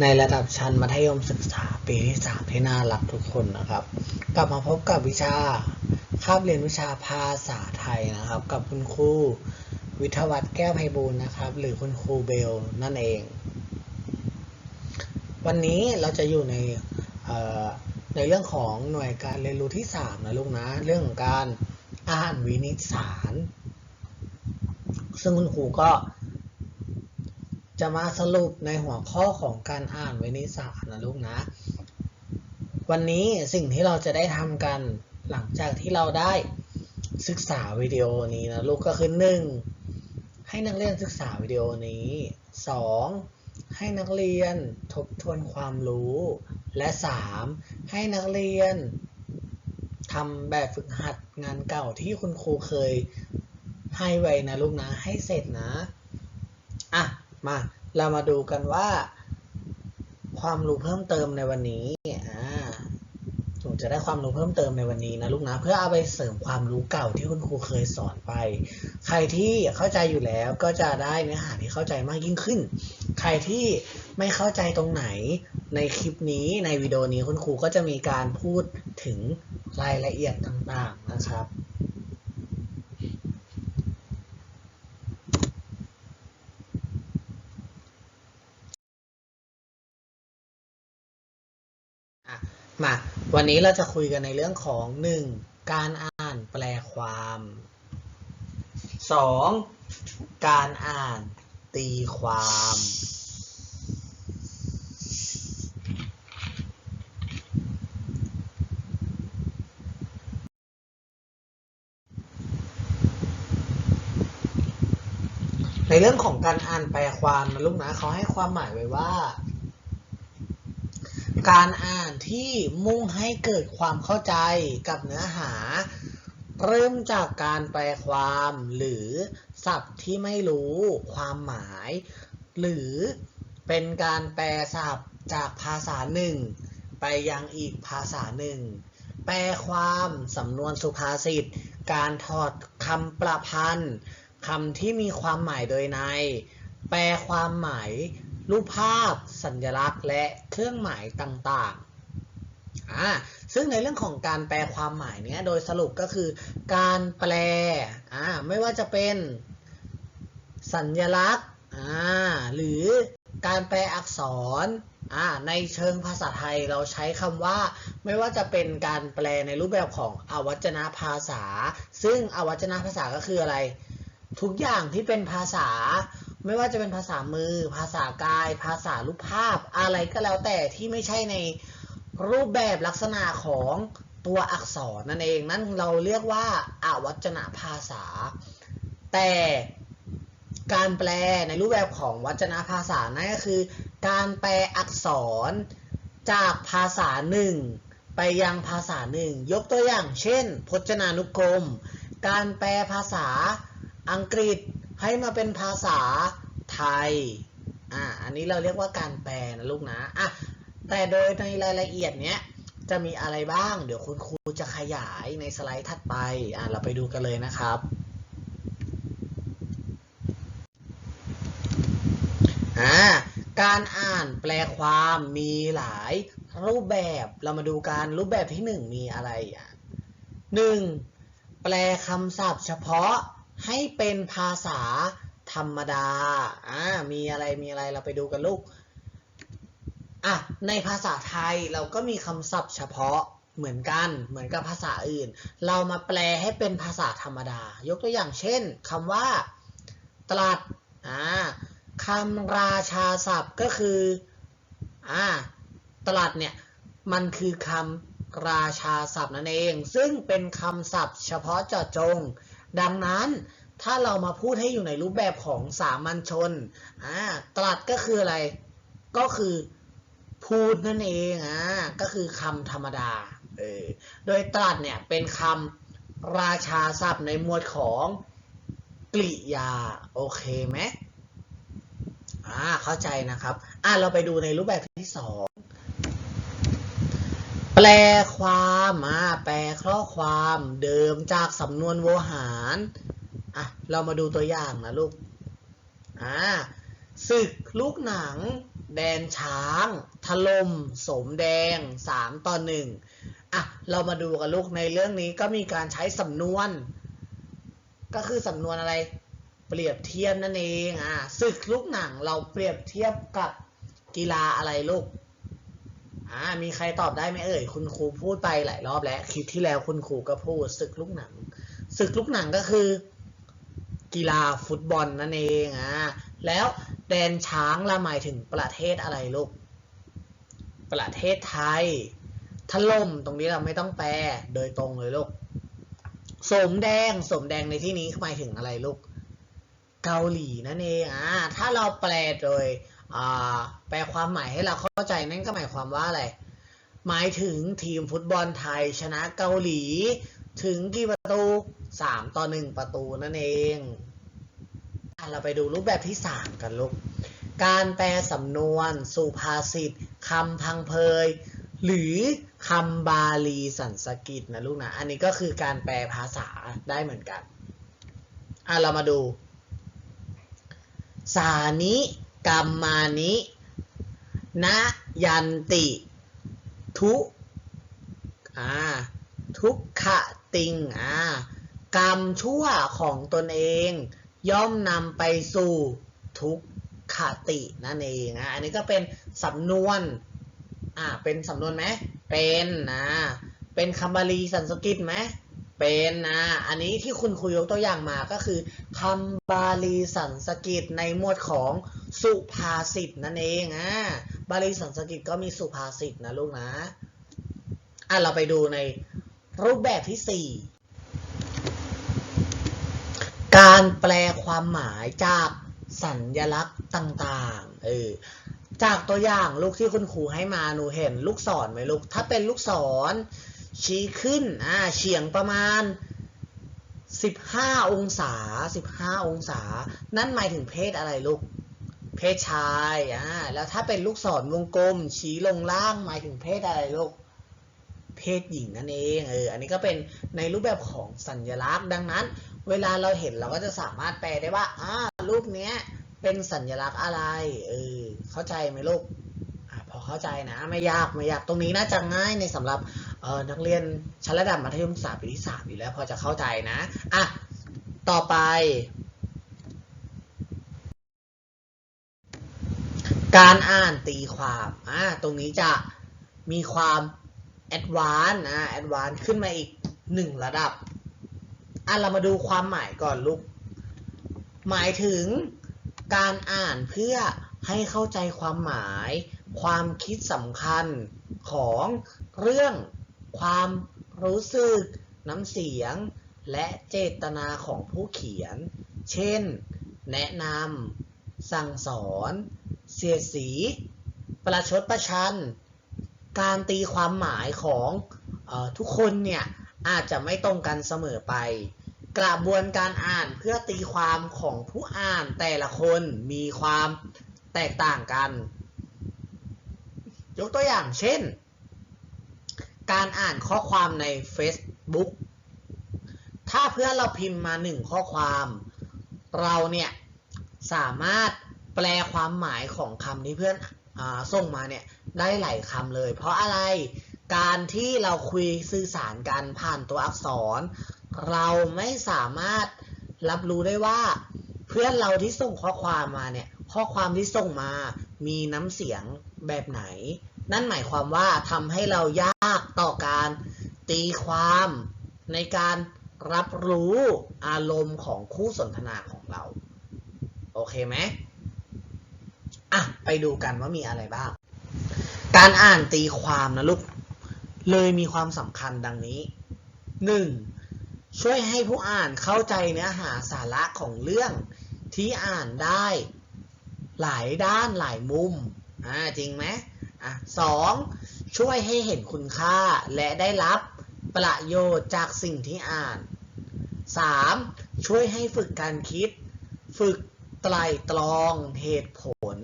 ในระดับชั้นมัธยมศึกษาปีที่สามที่น่ารักทุกคนนะครับ กลับมาพบกับวิชาคาบเรียนวิชาภาษาไทยนะครับ กับคุณครูวิทวัฒน์แก้วไพบูลนะครับ หรือคุณครูเบลนั่นเอง วันนี้เราจะอยู่ในในเรื่องของหน่วยการเรียนรู้ที่ 3 นะลูกนะ เรื่องของการอ่านวินิจสาร ซึ่งคุณครูก็ จะมาสรุปในหัวข้อของการอ่านวินิสารนะลูกนะ วันนี้สิ่งที่เราจะได้ทำกันหลังจากที่เราได้ศึกษาวิดีโอนี้นะลูกก็คือหนึ่งให้นักเรียนศึกษาวิดีโอนี้สองให้นักเรียนทบทวนความรู้ และสามให้นักเรียนทำแบบฝึกหัดงานเก่าที่คุณครูเคยให้ไว้นะลูกนะให้เสร็จนะ มาเรามาดูกันว่า ความรู้เพิ่มเติมในวันนี้อ่าหนูจะได้ความรู้เพิ่มเติมในวันนี้นะลูกนะเพื่อเอาไปเสริมความรู้เก่าที่คุณครูเคยสอนไป ใครที่เข้าใจอยู่แล้วก็จะได้เนื้อหาที่เข้าใจมากยิ่งขึ้น ใครที่ไม่เข้าใจตรงไหนในคลิปนี้ในวิดีโอนี้คุณครูก็จะมีการพูดถึงรายละเอียดต่างๆนะครับ อะ มาวันนี้เราจะคุยกันในเรื่องของ 1. การอ่านแปลความ 2. การอ่านตีความ ในเรื่องของการอ่านแปลความนะลูกนะเขาให้ความหมายไว้ว่า การอ่านที่มุ่งให้เกิดความเข้าใจกับเนื้อหา เริ่มจากการแปลความหรือศัพท์ที่ไม่รู้ความหมาย หรือเป็นการแปลศัพท์จากภาษาหนึ่ง ไปยังอีกภาษาหนึ่ง แปลความสำนวนสุภาษิต การถอดคำประพันธ์คำที่มีความหมายโดยใน แปลความหมาย รูปภาพ สัญลักษณ์ และเครื่องหมายต่างๆอ่าซึ่งในเรื่องของการแปลความหมายเนี้ยโดยสรุปก็คือ การแปลอ่าไม่ว่าจะเป็นสัญลักษณ์อ่าหรือการแปลอักษรอ่าในเชิงภาษาไทยเราใช้คำว่า ไม่ว่าจะเป็นการแปลในรูปแบบของอวัจนภาษา ซึ่งอวัจนภาษาก็คืออะไร ทุกอย่างที่เป็นภาษา ไม่ว่าจะเป็นภาษามือ ภาษากาย ภาษารูปภาพ อะไรก็แล้วแต่ที่ไม่ใช่ในรูปแบบลักษณะของตัวอักษรนั่นเองนั่นเราเรียกว่าอาวัจนภาษา แต่การแปลในรูปแบบของวัจนภาษานั่นก็คือ การแปลอักษรจากภาษาหนึ่งไปยังภาษาหนึ่ง ยกตัวอย่าง เช่น พจนานุกรม การแปลภาษาอังกฤษ ให้มาเป็นภาษาไทย อ่า อันนี้เราเรียกว่าการแปลนะลูกนะ อะ แต่โดยในรายละเอียดเนี้ยจะมีอะไรบ้าง เดี๋ยวคุณครูจะขยายในสไลด์ถัดไป อ่าเราไปดูกันเลยนะครับ อ่า การอ่านแปลความมีหลายรูปแบบ เรามาดูกันรูปแบบที่หนึ่งมีอะไรอะหนึ่งแปลคำศัพท์เฉพาะ ให้เป็นภาษาธรรมดา อ่า มีอะไร มีอะไร เราไปดูกันลูก อะ ในภาษาไทยเราก็มีคำศัพท์เฉพาะเหมือนกัน เหมือนกับภาษาอื่น เรามาแปลให้เป็นภาษาธรรมดา ยกตัวอย่างเช่นคำว่าตรัสอ่าคำราชาศัพท์ก็คือ อ่าตรัสเนี่ย มันคือคำราชาศัพท์นั่นเอง ซึ่งเป็นคำศัพท์เฉพาะเจาะจง ดังนั้นถ้าเรามาพูดให้อยู่ในรูปแบบของสามัญชนอ่าตรัสก็คืออะไร ก็คือพูดนั่นเองอ่าก็คือคำธรรมดาเออโดยตรัสเนี่ยเป็นคำราชาศัพท์ในหมวดของกริยา โอเคไหมอ่าเข้าใจนะครับ อ่าเราไปดูในรูปแบบที่สอง แปลความอ่าแปลข้อความเดิมจากสำนวนโวหารอะเรามาดูตัวอย่างนะลูกอ่าศึกลูกหนัง แดนช้าง ถล่มสมแดงสามต่อหนึ่งอะเรามาดูกันลูกในเรื่องนี้ก็มีการใช้สำนวน ก็คือสำนวนอะไร เปรียบเทียบนั่นเองอะศึกลูกหนังเราเปรียบเทียบกับกีฬาอะไรลูก อ่ามีใครตอบได้ไหมเอ่ย คุณครูพูดไปหลายรอบแล้วคลิปที่แล้วคุณครูก็พูดศึกลูกหนังศึกลูกหนังก็คือ กีฬาฟุตบอลนั่นเองอะแล้วแดนช้างละหมายถึงประเทศอะไรลูก ประเทศไทยถล่มตรงนี้เราไม่ต้องแปลโดยตรงเลยลูกสมแดงสมแดงในที่นี้หมายถึงอะไรลูก เกาหลีนั่นเองอ่าถ้าเราแปลโดยอ่า แปลความหมายให้เราเข้าใจนั่นก็หมายความว่าอะไร หมายถึงทีมฟุตบอลไทยชนะเกาหลี ถึงกี่ประตูสามต่อหนึ่งประตูนั่นเองอะเราไปดูรูปแบบที่สามกันลูก การแปลสำนวนสุภาษิตคำพังเพย หรือคำบาลีสันสกฤตนะลูกนะ อันนี้ก็คือการแปลภาษาได้เหมือนกัน อะเรามาดู สานิกรรมานิ นะยันติ ทุอ่าทุกขะติงอ่ากรรมชั่วของตนเอง ย่อมนำไปสู่ทุกขตินั่นเองอะอันนี้ก็เป็นสำนวนอ่าเป็นสำนวนไหมเป็นนะเป็นคำบาลีสันสกฤตไหมเป็นนะอันนี้ที่คุณครูยกตัวอย่างมาก็คือคำบาลีสันสกฤตในหมวดของสุภาษิตนั่นเองอะ บาลีสันสกฤตก็มีสุภาษิตนะลูกนะ อะเราไปดูในรูปแบบที่ 4 การแปลความหมายจากสัญลักษณ์ต่างๆ เออ จากตัวอย่างลูกที่คุณครูให้มาหนูเห็นลูกศรไหมลูก ถ้าเป็นลูกศร ชี้ขึ้น อ่าเฉียงประมาณ 15 องศา 15 องศา นั่นหมายถึงเพศอะไรลูก เพศชายอ่าแล้วถ้าเป็นลูกศรวงกลม ชี้ลงล่างหมายถึงเพศอะไรลูกเพศหญิงนั่นเองเอออันนี้ก็เป็นในรูปแบบของสัญลักษณ์ดังนั้น เวลาเราเห็นเราก็จะสามารถแปลได้ว่าอ่ารูปเนี้ยเป็นสัญลักษณ์อะไรเออเข้าใจไหมลูกอ่าพอเข้าใจนะไม่ยากไม่ยากตรงนี้น่าจะง่ายในสำหรับเออนักเรียนชั้นระดับมัธยมศึกษาปีที่สามอยู่แล้วพอจะเข้าใจนะอะต่อไป การอ่านตีความอ่าตรงนี้จะมีความแอดวานนะแอดวานขึ้นมาอีกหนึ่งระดับอะเรามาดูความหมายก่อนลูก หมายถึงการอ่านเพื่อให้เข้าใจความหมาย ความคิดสำคัญของเรื่องความรู้สึก น้ำเสียง และเจตนาของผู้เขียน เช่น แนะนำสั่งสอน เสียดสี ประชดประชัน การตีความหมายของออทุกคนเนี่ยอาจจะไม่ตรงกันเสมอไป กระบวนการอ่านเพื่อตีความของผู้อ่านแต่ละคนมีความแตกต่างกัน ยกตัวอย่างเช่น การอ่านข้อความใน Facebook ถ้าเพื่อนเราพิมพ์มาหนึ่งข้อความ เราเนี่ยสามารถ แปลความหมายของคำที่เพื่อนอส่งมาเนี่ยได้หลายคำเลย เพราะอะไรการที่เราคุยสื่อสารกันผ่านตัวอักษร เราไม่สามารถรับรู้ได้ว่า เพื่อนเราที่ส่งข้อความมาเนี่ยข้อความที่ส่งมามีน้ำเสียงแบบไหน นั่นหมายความว่าทำให้เรายากต่อการตีความในการรับรู้อารมณ์ของคู่สนทนาของเรา โอเคไหม อะไปดูกันว่ามีอะไรบ้าง การอ่านตีความนะลูก เลยมีความสำคัญดังนี้ 1. ช่วยให้ผู้อ่านเข้าใจเนื้อหาสาระของเรื่องที่อ่านได้หลายด้านหลายมุม อ่าจริงไหมอะสองช่วยให้เห็นคุณค่าและได้รับประโยชน์จากสิ่งที่อ่าน 3. ช่วยให้ฝึกการคิด ฝึก ไตรตรองเหตุผล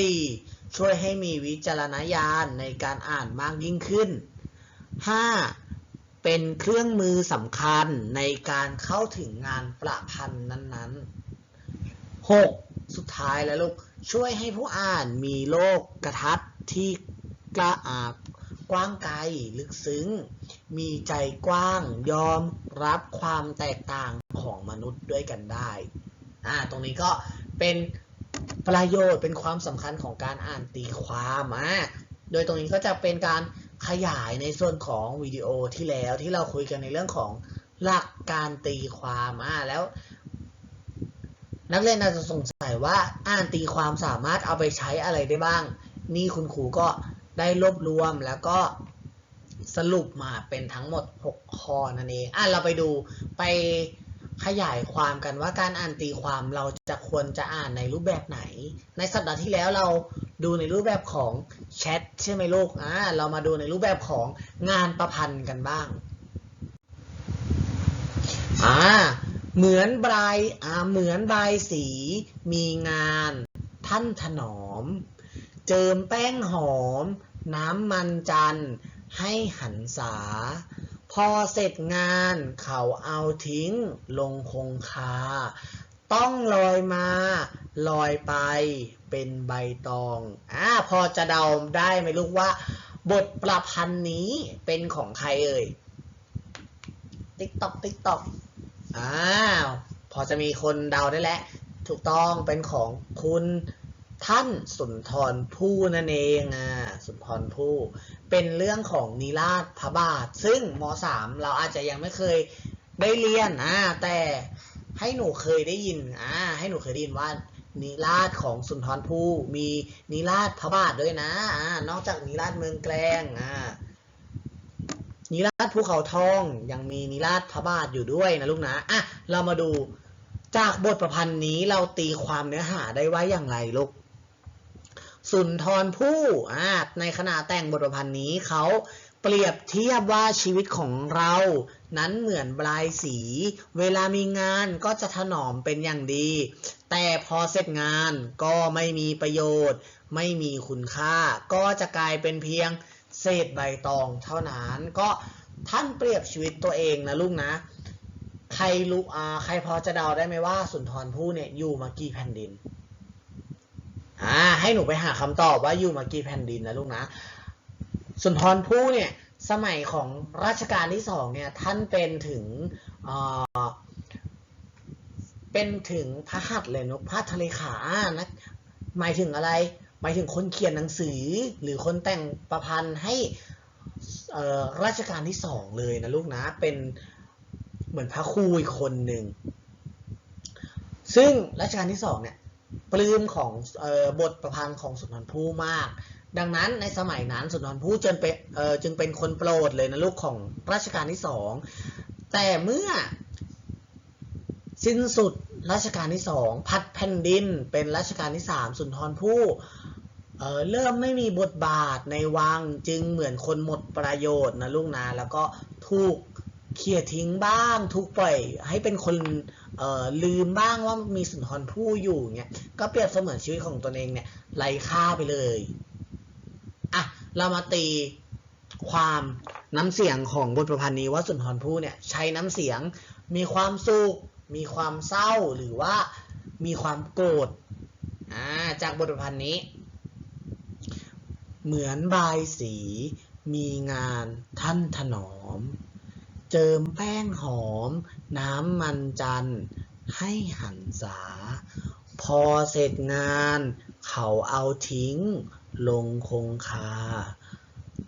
4. ช่วยให้มีวิจารณญาณในการอ่านมากยิ่งขึ้น 5. เป็นเครื่องมือสำคัญในการเข้าถึงงานประพันธ์นั้นๆ 6. สุดท้ายแล้วลูก ช่วยให้ผู้อ่านมีโลกกระทัดที่กระอากว้างไกลลึกซึ้ง มีใจกว้างยอมรับความแตกต่างของมนุษย์ด้วยกันได้ อ่าตรงนี้ก็เป็นประโยชน์เป็นความสำคัญของการอ่านตีความอะโดยตรงนี้ก็จะเป็นการขยายในส่วนของวิดีโอที่แล้วที่เราคุยกันในเรื่องของหลักการตีความอะแล้ว นักเรียนอาจจะสงสัยว่าอ่านตีความสามารถเอาไปใช้อะไรได้บ้าง นี่คุณครูก็ได้รวบรวมแล้วก็สรุปมาเป็นทั้งหมด 6 ข้อนั่นเองอะเราไปดูไป ขยายความกันว่าการอ่านตีความเราจะควรจะอ่านในรูปแบบไหน ในสัปดาห์ที่แล้วเราดูในรูปแบบของแชทใช่ไหมลูกอ่าเรามาดูในรูปแบบของงานประพันธ์กันบ้างอ่าเหมือนใบอ่าเหมือนใบสี มีงานท่านถนอม เจิมแป้งหอม น้ำมันจันทร์ ให้หันษา พอเสร็จงานเขาเอาทิ้งลงคงคา ต้องลอยมาลอยไปเป็นใบตองอ่าพอจะเดาได้ไหมลูกว่า บทประพันธ์นี้เป็นของใครเอ่ย ติ๊กตอกติ๊กตอกอ้าวพอจะมีคนเดาได้แล้วถูกต้องเป็นของคุณท่านสุนทรภู่นั่นเองอ่าสุนทรภู่ เป็นเรื่องของนิราชพระบาท ซึ่งม .3 เราอาจจะยังไม่เคยได้เรียนอ่าแต่ให้หนูเคยได้ยินอ่าให้หนูเคยได้ยินว่านิราชของสุนทรภู่มีนิราชพระบาทด้วยนะอ่านอกจากนิราชเมืองแกลงอ่านิราชภูเขาทองยังมีนิราชพระบาทอยู่ด้วยนะลูกนะอะเรามาดูจากบทประพันธ์นี้เราตีความเนื้อหาได้ว่าอย่างไรลูก สุนทรภู่ในขณะแต่งบทประพันธ์นี้เขาเปรียบเทียบว่าชีวิตของเรา นั้นเหมือนบลายสี เวลามีงานก็จะถนอมเป็นอย่างดี แต่พอเสร็จงานก็ไม่มีประโยชน์ ไม่มีคุณค่า ก็จะกลายเป็นเพียงเศษใบตองเท่านั้น ก็ท่านเปรียบชีวิตตัวเองนะลูกนะ ใครรู้อ่าใครพอจะเดาได้ไหมว่าสุนทรภู่เนี่ยอยู่มากี่แผ่นดิน อ่าให้หนูไปหาคำตอบว่าอยู่มากี่แผ่นดินนะลูกนะ สุนทรภู่เนี่ยสมัยของรัชกาลที่สองเนี่ยท่านเป็นถึงอ่าเป็นถึงพระหัตถ์เลยนกพระทะเลขานะหมายถึงอะไร หมายถึงคนเขียนหนังสือ หรือคนแต่งประพันธ์ให้รัชกาลที่สองเลยนะลูกนะเป็นเหมือนพระครูอีกคนหนึ่งซึ่งรัชกาลที่สองเนี่ย ปลื้มของออบทประพันธ์ของสุนทรภู่มาก ดังนั้นในสมัยนั้นสุนทรภู่จึงเป็นจึงเป็นคนโปรดเลยนะลูกของรัชกาลที่สองแต่เมื่อสิ้นสุดรัชกาลที่สองพัดแผ่นดินเป็นรัชกาลที่สามสุนทรภู่เเริ่มไม่มีบทบาทในวังจึงเหมือนคนหมดประโยชน์นะลูกนะแล้วก็ถูก เขี่ยทิ้งบ้างถูกปล่อยให้เป็นคนลืมบ้างว่ามีสุนทรภู่อยู่เนี่ยก็เปรียบเสมือนชีวิตของตนเองเนี่ยไร้ค่าไปเลยอะเรามาตีความน้ำเสียงของบทประพันธ์นี้ว่าสุนทรภู่เนี่ยใช้น้ำเสียงมีความสุขมีความเศร้าหรือว่ามีความโกรธอ่าจากบทประพันธ์นี้ เหมือนบายสีมีงานท่านถนอม เจิมแป้งหอม น้ำมันจันทร์ให้หันษา พอเสร็จงาน เขาเอาทิ้ง ลงคงคา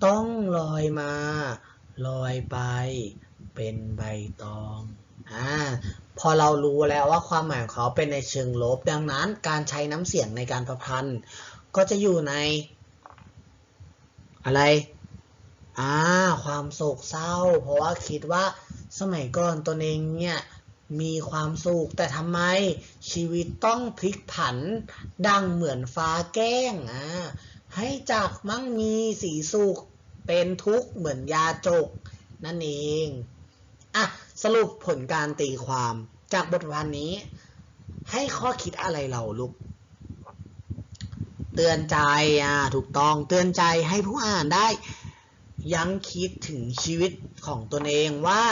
ต้องลอยมา ลอยไป เป็นใบตองอ่าพอเรารู้แล้วว่าความหมายของเขาเป็นในเชิงลบ ดังนั้นการใช้น้ำเสียงในการประพันธ์ ก็จะอยู่ในอะไร อ่าความโศกเศร้า เพราะว่าคิดว่าสมัยก่อนตนเองเนี่ยมีความสุขแต่ทำไมชีวิตต้องพลิกผัน ดังเหมือนฟ้าแกล้งอ่าให้จากมั่งมีสีสุขเป็นทุกข์เหมือนยาจก นั่นเองอะสรุปผลการตีความจากบทประพันธ์นี้ ให้ข้อคิดอะไรเราลูกเตือนใจอ่าถูกต้องเตือนใจให้ผู้อ่านได้ ยังคิดถึงชีวิตของตนเองว่า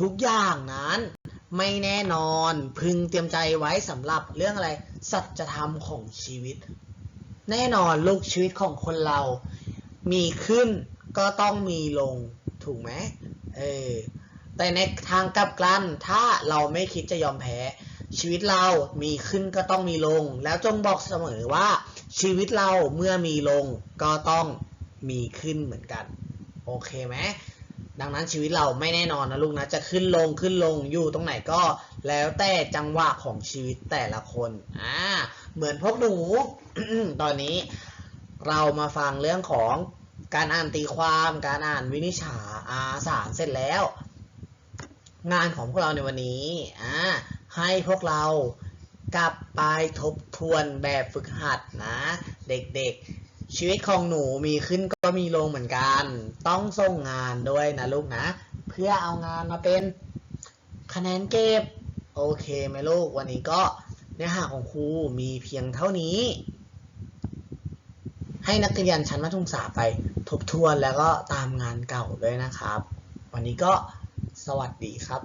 ทุกอย่างนั้นไม่แน่นอนพึงเตรียมใจไว้สำหรับเรื่องอะไร สัจธรรมของชีวิต แน่นอนลูกชีวิตของคนเรา มีขึ้นก็ต้องมีลงถูกไหมเออแต่ในทางกลับกันถ้าเราไม่คิดจะยอมแพ้ ชีวิตเรามีขึ้นก็ต้องมีลง แล้วจงบอกเสมอว่าชีวิตเราเมื่อมีลงก็ต้องมีขึ้นเหมือนกัน โอเคไหมดังนั้นชีวิตเราไม่แน่นอนนะลูกนะ จะขึ้นลงขึ้นลงอยู่ตรงไหนก็แล้วแต่จังหวะของชีวิตแต่ละคนอ่าเหมือนพวกหนู ตอนนี้เรามาฟังเรื่องของการอ่านตีความการอ่านวินิจฉัยอาสารเสร็จแล้ว งานของพวกเราในวันนี้อ่าให้พวกเรากลับไปทบทวนแบบฝึกหัดนะ เด็กๆ ชีวิตของหนูมีขึ้นก็มีลงเหมือนกัน ต้องส่งงานด้วยนะลูกนะ เพื่อเอางานมาเป็นคะแนนเก็บ โอเคไหมลูก วันนี้ก็เนื้อหาของครูมีเพียงเท่านี้ ให้นักเรียนชั้นมัธยมศึกษาไปทบทวนแล้วก็ตามงานเก่าด้วยนะครับ วันนี้ก็สวัสดีครับ